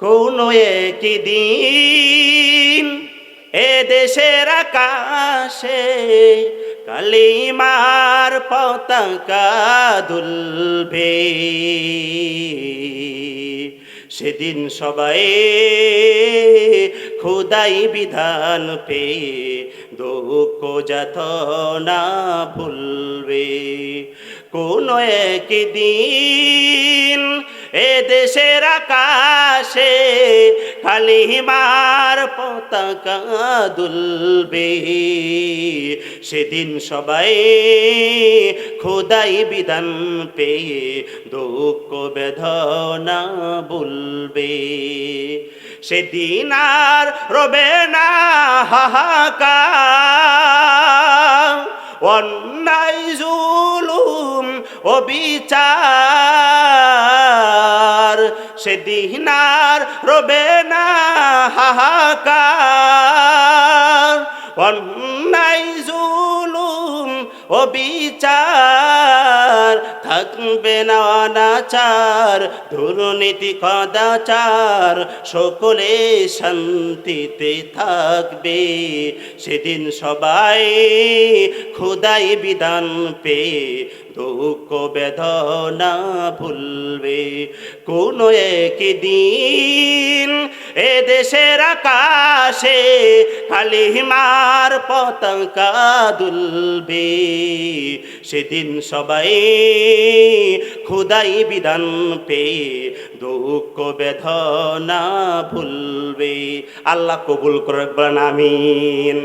কোনো দিন এ দেশের আকাশে কালিমার পতাকা দুলবে। সেদিন সবাই খোদাই বিধান পেয়ে দুঃখ যাত না ভুলবে। কোন একদিন এ দেশের আকাশে কালিমার পতাকা দুলবে। সেদিন সবাই খোদাই বিধান পেয়ে দুঃখ বেদনা বলবে। সেদিন আর রবে না হাহাকার। অন্যায়, জুলুম, অবিচার সেদিন আর রবে না হাহাকার। অন্যায় জুলুম অবিচার থাকবে না অনাচার দুর্নীতি কদাচার, সকলে শান্তিতে থাকবে। সেদিন সবাই খোদাই বিধান পেয়ে, দুঃখ বেদনা ভুলবে। কোন একদিন এ দেশের আকাশে কালিমার পতাকা দুলবে। সেদিন সবাই খুদাই বিধান পেয়ে, দুঃখ বেদনা ভুলবে। আল্লাহ কবুল করে বলেন আমিন।